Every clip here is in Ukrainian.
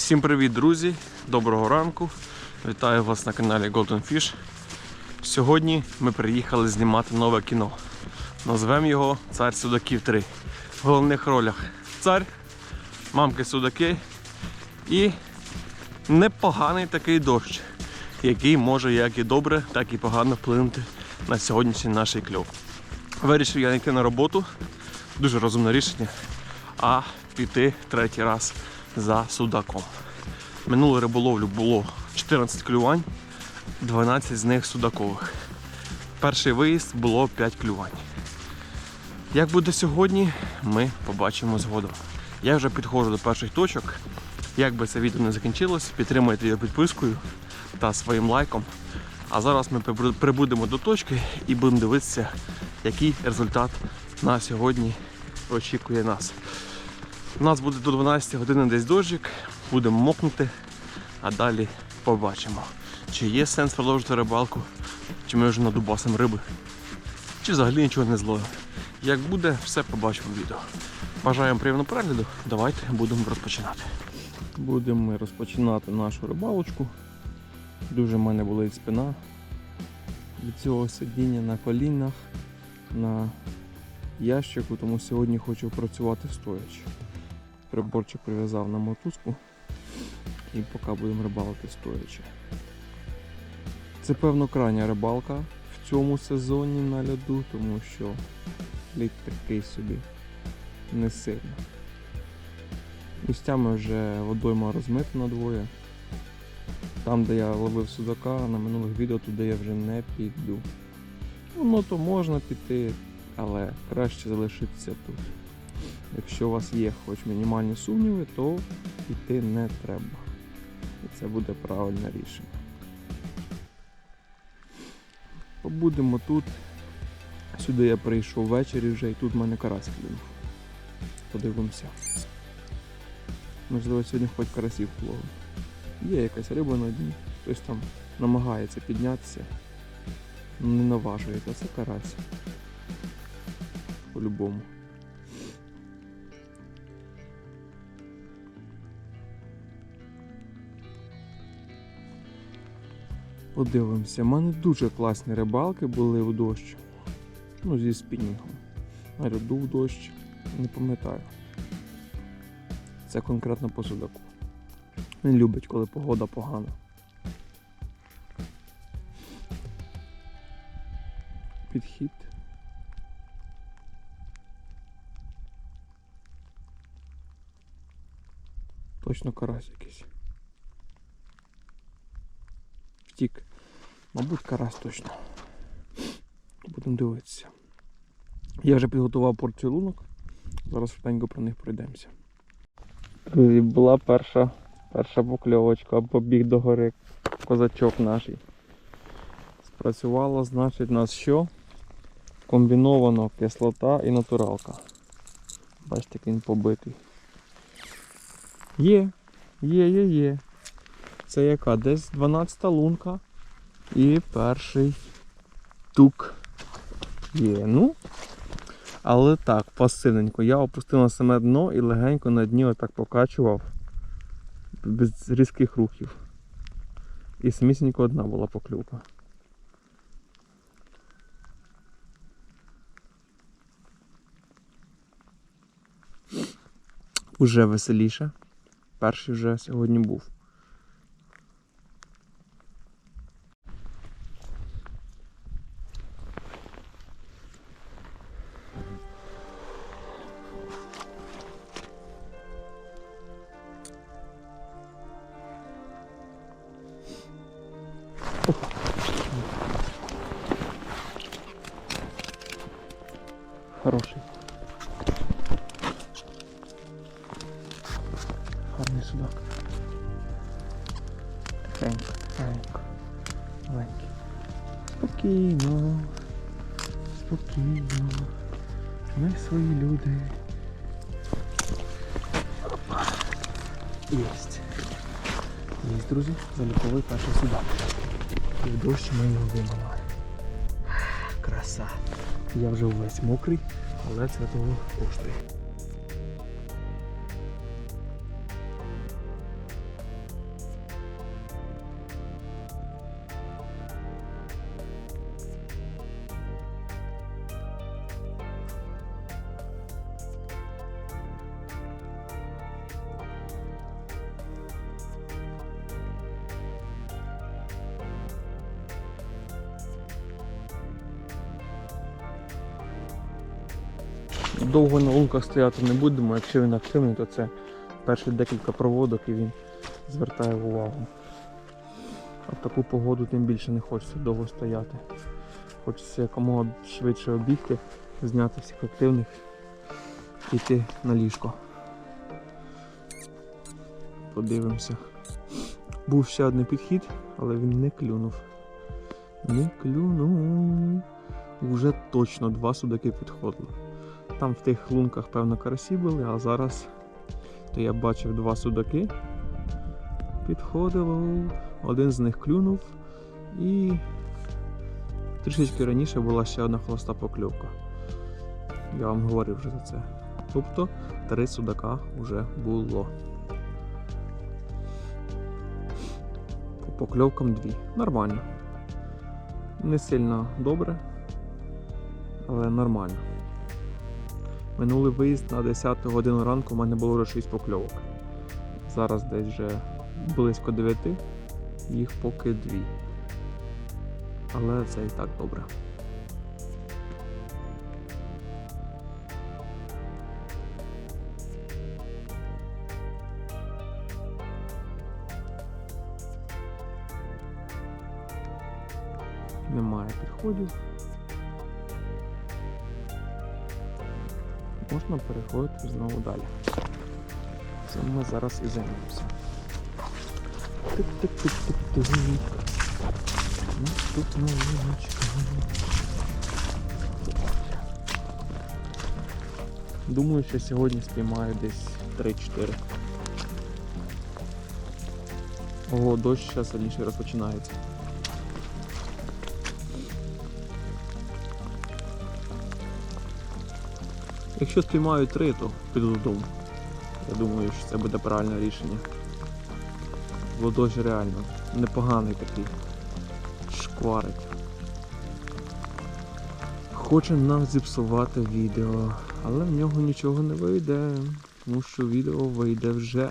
Всім привіт, друзі! Доброго ранку! Вітаю вас на каналі Golden Fish. Сьогодні ми приїхали знімати нове кіно. Назвемо його Цар Судаків 3. В головних ролях цар, мамки Судаки і непоганий такий дощ, який може як і добре, так і погано вплинути на сьогоднішній наш кльов. Вирішив я не йти на роботу, дуже розумне рішення, а піти третій раз за судаком. Минулу риболовлю було 14 клювань, 12 з них судакових. Перший виїзд було 5 клювань. Як буде сьогодні, ми побачимо згодом. Я вже підходжу до перших точок. Як би це відео не закінчилось, підтримайте його підпискою та своїм лайком. А зараз ми прибудемо до точки і будемо дивитися, який результат на сьогодні очікує нас. У нас буде до 12 години десь дощик, будемо мокнути, а далі побачимо, чи є сенс продовжити рибалку, чи ми вже надубасимо риби, чи взагалі нічого не зловимо. Як буде, все побачимо в відео. Бажаємо приємного перегляду, давайте будемо розпочинати. Будемо розпочинати нашу рибалочку. Дуже в мене болить спина від цього сидіння на колінах, на ящику, тому сьогодні хочу працювати стоячи. Приборчик прив'язав на мотузку і поки будемо рибалити стоячи. Це певно крайня рибалка в цьому сезоні на льоду, тому що лід такий собі не сильно. Місцями вже водойма розмита надвоє. Там, де я ловив судака, на минулих відео туди я вже не піду. Ну то можна піти, але краще залишитися тут. Якщо у вас є хоч мінімальні сумніви, то йти не треба. І це буде правильне рішення. Побудемо тут. Сюди я прийшов ввечері вже і тут в мене карась клюнув. Подивимося. Можливо, сьогодні хоч карасів половив. Є якась риба на дні, хтось там намагається піднятися, не наважується, це карась. По-любому. Подивимося, У мене дуже класні рибалки були в дощ. Ну, зі спінінгом. На льоду в дощ, не пам'ятаю. Це конкретно по судаку. Він любить, коли погода погана. Підхід. Точно карась якийсь. Втік. Мабуть, карась точно. Будемо дивитися. Я вже підготував порцію лунок. Зараз швиденько про них пройдемося. Друзі, була перша, перша покльовочка, побіг до гори козачок наш. Спрацювало, значить, у нас що? Комбіновано кислота і натуралка. Бачите, як він побитий. Є, є, є, є. Це яка? Десь 12 лунка. І перший тук є. Ну. Але так, пасивненько. Я опустив на саме дно і легенько на дні отак покачував. Без різких рухів. І самісінько одна була поклювка. Уже веселіше. Перший вже сьогодні був. Маленький. Спокійно. Спокійно. Ми свої люди. Єсть. Єсть, друзі, заліковий перший судак. І в дощ ми його вимиваємо. Краса. Я вже весь мокрий, але це того коштує. Довго на лунках стояти не будемо, якщо він активний, то це перші декілька проводок і він звертає увагу. А в таку погоду тим більше не хочеться довго стояти. Хочеться якомога швидше обігти, зняти всіх активних і йти на ліжко. Подивимося. Був ще один підхід, але він не клюнув. Не клюнув. Уже точно два судаки підходили. Там в тих лунках, певно, карасі були, а зараз то я бачив два судаки. Підходило. Один з них клюнув і трішечки раніше була ще одна холоста покльовка. Я вам говорив вже за це. Тобто три судака вже було. По покльовкам дві. Нормально. Не сильно добре, але нормально. Минулий виїзд на 10 годину ранку у мене було вже 6 покльовок. Зараз десь вже близько 9, їх поки 2. Але це і так добре. Немає підходів. Можна переходити знову далі. Цим ми зараз і займемося. Наступна луночка. Думаю, що сьогодні спіймаю десь 3-4. Ого, дощ ще сильніше розпочинається. Якщо спіймаю 3, то піду додому. Я думаю, що це буде правильне рішення. Бо дощ реально непоганий такий. Шкварить. Хоче нам зіпсувати відео, але в нього нічого не вийде, тому що відео вийде вже.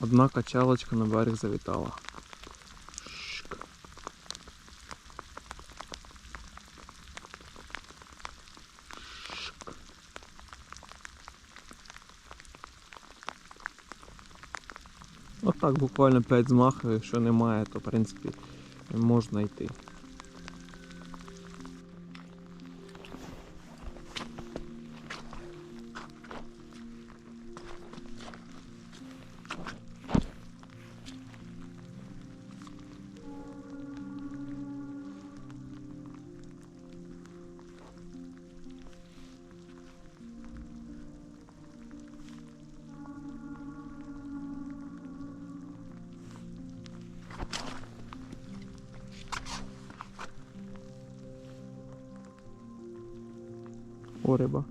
Одна качалочка на берег завітала. Отак буквально 5 змахів, якщо немає, то в принципі можна йти. О, риба.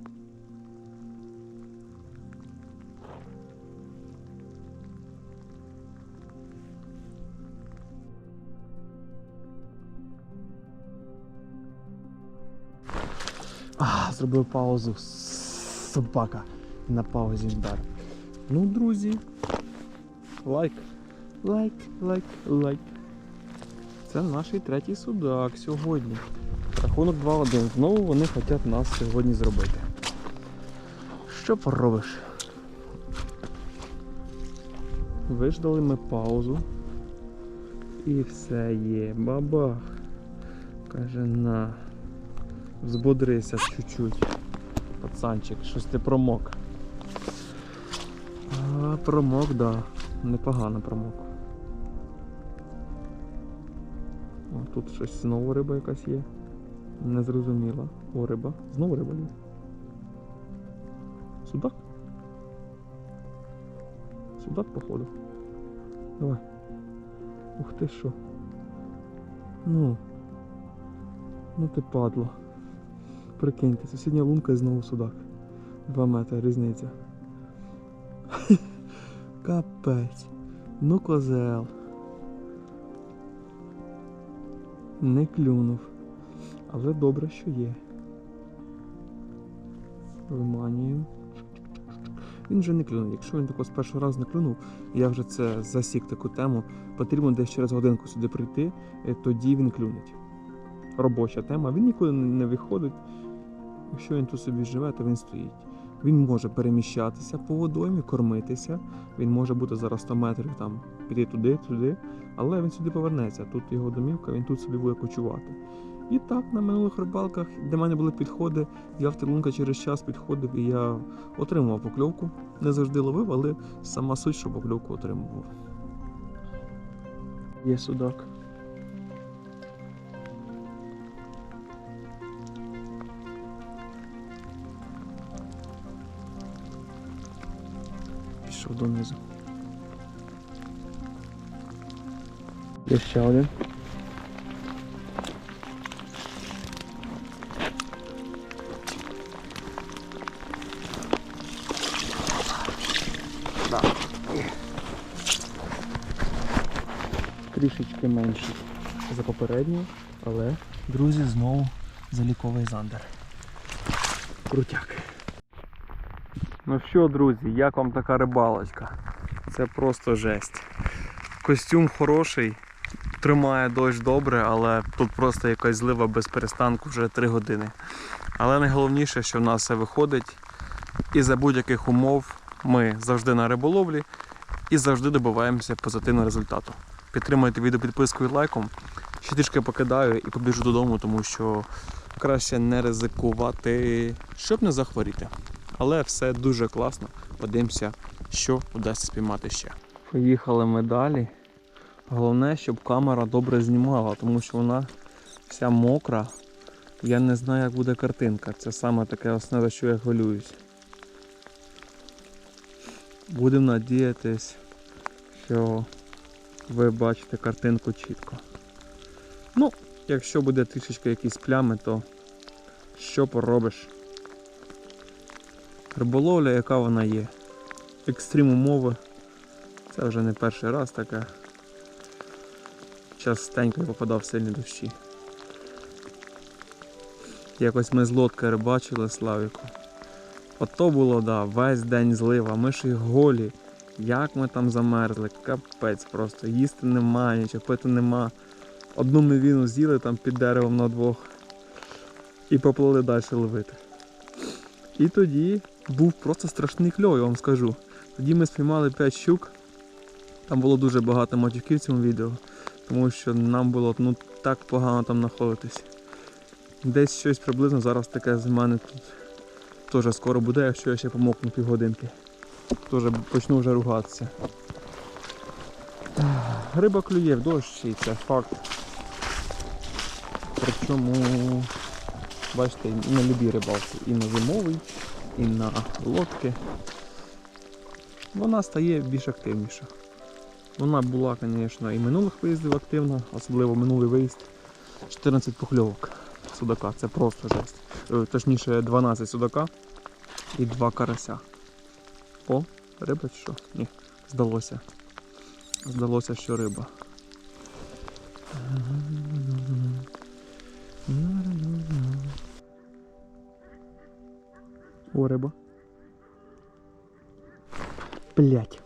А, зробив паузу. Собака на паузі вдар. Ну, друзі. Лайк. Лайк, лайк, лайк. Це наш третій судак сьогодні. Рахунок 2-1. Знову вони хочуть нас сьогодні зробити. Що поробиш? Виждали ми паузу. І все є. Бабах. Каже на. Взбодрися чуть-чуть. Пацанчик, щось ти промок. А, промок, да. Непогано промок. О, тут щось знову риба якась є. Не зрозуміла. О, риба. Знову риба є. Судак? Судак, походу. Давай. Ух ти що. Ну. Ну ти падло. Прикиньте, сусідня лунка і знову судак. Два метри різниця. Капець. Ну козел. Не клюнув. Але добре, що є. Виманюємо. Він вже не клюнув. Якщо він тако з першого разу не клюнув, я вже це засік таку тему, потрібно десь через годинку сюди прийти, е, тоді він клюнеть. робоча тема. Він нікуди не виходить. Якщо він тут собі живе, то він стоїть. Він може переміщатися по водоймі, кормитися. Він може бути зараз 100 метрів там піти туди, туди, але він сюди повернеться. Тут його домівка, він тут собі буде кочувати. І так на минулих рибалках, де в мене були підходи, я в Телунка через час підходив і я отримував покльовку. Не завжди ловив, але сама суть, що покльовку отримував. Є судак. Пішов донизу. Є ще один. Трішечки менший за попередню, але, друзі, знову заліковий зандер. Крутяк. Ну що, друзі, як вам така рибалочка? Це просто жесть. Костюм хороший, тримає дощ добре, але тут просто якась злива без перестанку вже 3 години. Але найголовніше, що в нас все виходить, і за будь-яких умов ми завжди на риболовлі і завжди добиваємося позитивного результату. Підтримуйте відео підпискою і лайком. Ще трішки покидаю і побіжу додому, тому що краще не ризикувати, щоб не захворіти. Але все дуже класно. Подивимося, що вдасться спіймати ще. Поїхали ми далі. Головне, щоб камера добре знімала, тому що вона вся мокра. Я не знаю, як буде картинка. Це саме таке основне, що я хвилююсь. Будемо надіятись, що ви бачите картинку чітко. Ну, якщо буде трішечки якісь плями, то що поробиш? Риболовля, яка вона є. Екстрім умови. Це вже не перший раз таке. Частенько попадав в сильні дощі. Якось ми з лодки рибачили Славіку. Ото було, да, весь день злива, ми ж і голі. Як ми там замерзли, капець просто. Їсти немає, нічого пити нема. Одну мивіну з'їли там під деревом на двох і поплили далі ловити. І тоді був просто страшний кльов, я вам скажу. Тоді ми спіймали 5 щук. Там було дуже багато матюків в цьому відео, тому що нам було ну, так погано там знаходитись. Десь щось приблизно зараз таке з мене тут теж скоро буде, якщо я ще помокну півгодинки. Теж почну вже ругатися. Риба клює в дощ, і це факт. Причому, бачите, і на любій рибалці, і на зимовий, і на лодки. Вона стає більш активніша. Вона була, звісно, і минулих виїздів активна, особливо минулий виїзд. 14 покльовок судака, це просто жесть. Е, Точніше 12 судака і 2 карася. О, риба чи що? Ні, здалося. Здалося, що риба. О, риба. Блять.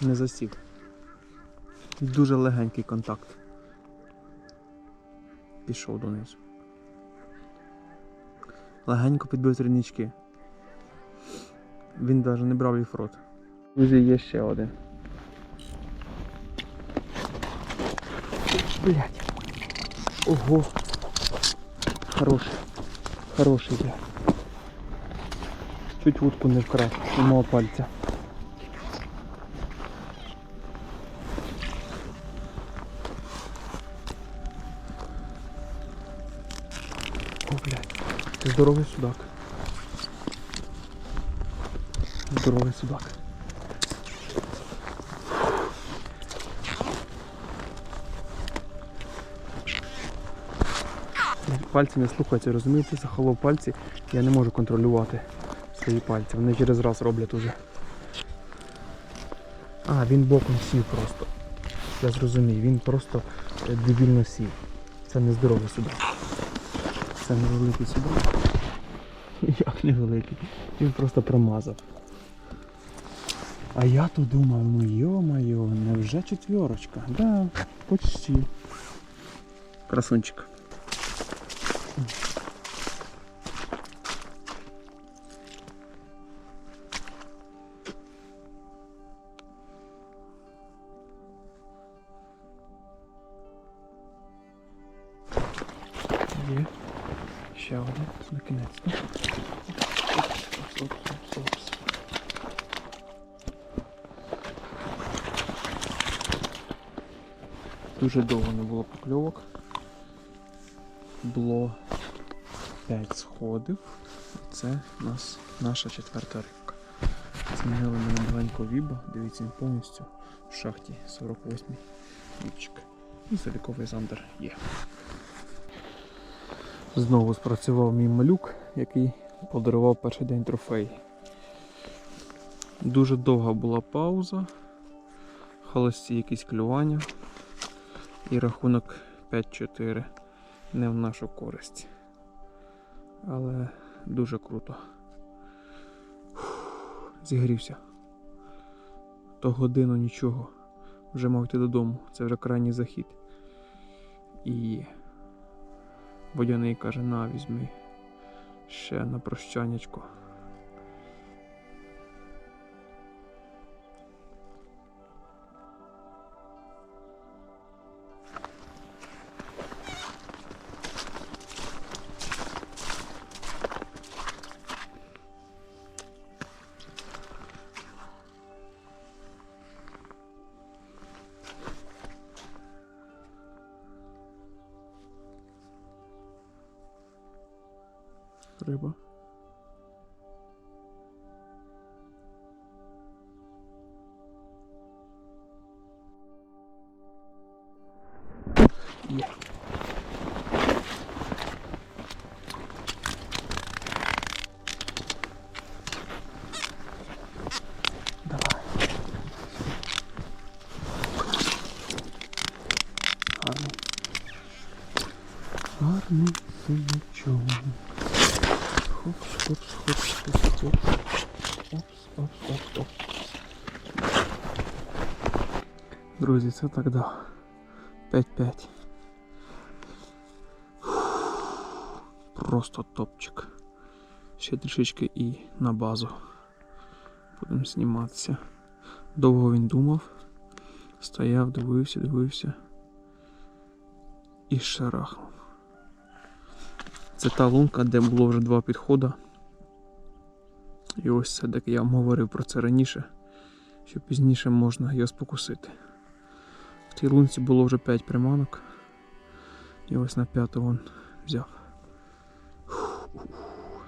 Не засів. Дуже легенький контакт. Пішов донизу. Легенько підбив тринички. Він навіть не брав їх в рот. Друзі, є ще один. Блять. Ого. Хороший. Хороший, блядь. Чуть вудку не вкрав мого пальця. О, блядь. Здоровий судак. Здоровий судак. Пальці не слухаються, розумієте, захолов пальці, я не можу контролювати свої пальці. Вони через раз роблять уже. А, він боком сів просто. Я зрозумів, він просто е, дебільно сів. Це не здоровий судак. Це невеликий судак. Як невеликий. Він просто промазав. А я то думав, ну йо-моє, невже четверочка? Да, почти. Красунчик. Є. Ще один на кінець. Опс, опс, опс, опс. Дуже довго не було покльовок. Було 5 сходів. Це у нас наша четверта рибка. Змінили ми на маленького віба. Дивіться, він повністю в шахті 48 віпчик. І заліковий зандер є. Знову спрацював мій малюк, який подарував перший день трофей. Дуже довга була пауза, холості якісь клювання і рахунок 5-4 не в нашу користь. Але дуже круто. Зігрівся. То годину нічого. Вже мав йти додому. Це вже крайній захід. І водяний каже, на візьми ще на прощанечко. Риба. Є. Давай. Гарний. Гарний синячок. Хопс, хопс, хопс, хопс, хопс. Опс, опс, опс, опс. Друзі, це так да. 5-5. Просто топчик. Ще трішечки і на базу. Будемо зніматися. Довго він думав. Стояв, дивився, дивився. І шарахнув. Це та лунка, де було вже два підходи. І ось це, де я вам говорив про це раніше, що пізніше можна його спокусити. В тій лунці було вже 5 приманок. І ось на п'яту він взяв.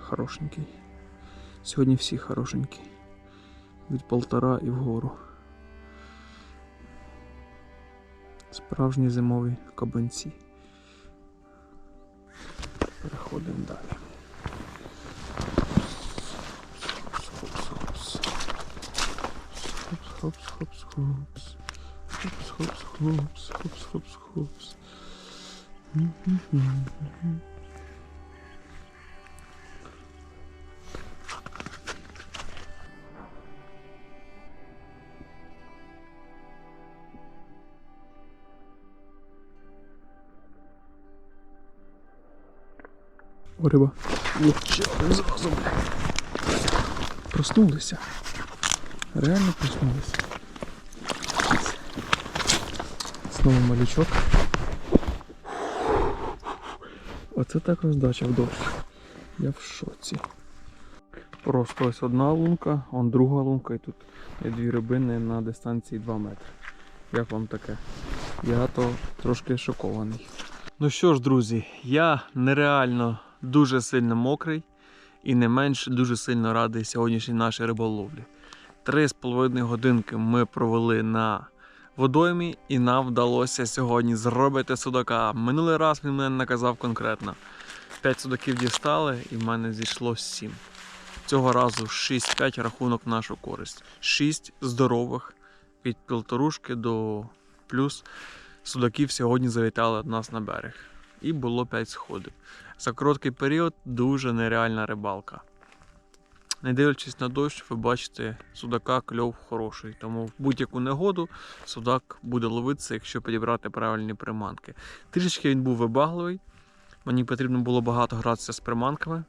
Хорошенький. Сьогодні всі хорошенькі. Від полтора і вгору. Справжні зимові кабанці. Переходимо далі. Хопс, хопс, хопс, хопс. Хопс, хопс, хопс, хопс, хопс, О, риба. Зразу, бля. Проснулися. Реально проснулися. Знову малючок. Оце так роздача в дощ. Я в шоці. Просто ось одна лунка, он друга лунка і тут є дві рибини на дистанції 2 метри. Як вам таке? Я то трошки шокований. Ну що ж, друзі, я нереально дуже сильно мокрий і не менш дуже сильно радий сьогоднішній нашій риболовлі. Три з половиною годинки ми провели на водоймі, і нам вдалося сьогодні зробити судака. Минулий раз він мене наказав конкретно. П'ять судаків дістали, і в мене зійшло сім. Цього разу 6-5 рахунок в нашу користь. 6 здорових від півторушки до плюс судаків сьогодні завітали до нас на берег. І було 5 сходів. За короткий період дуже нереальна рибалка. Не дивлячись на дощ, ви бачите, судака кльов хороший. Тому в будь-яку негоду судак буде ловитися, якщо підібрати правильні приманки. Трішечки він був вибагливий. Мені потрібно було багато гратися з приманками.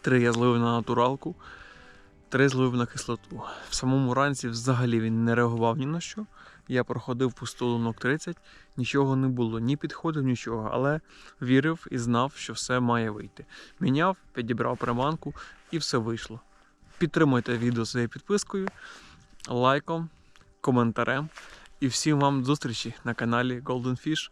Три я зловив на натуралку, три зловив на кислоту. В самому ранці взагалі він не реагував ні на що. Я проходив пусту лунок 30, нічого не було, ні підходив, нічого, але вірив і знав, що все має вийти. Міняв, підібрав приманку і все вийшло. Підтримуйте відео своєю підпискою, лайком, коментарем. І всім вам зустрічі на каналі Golden Fish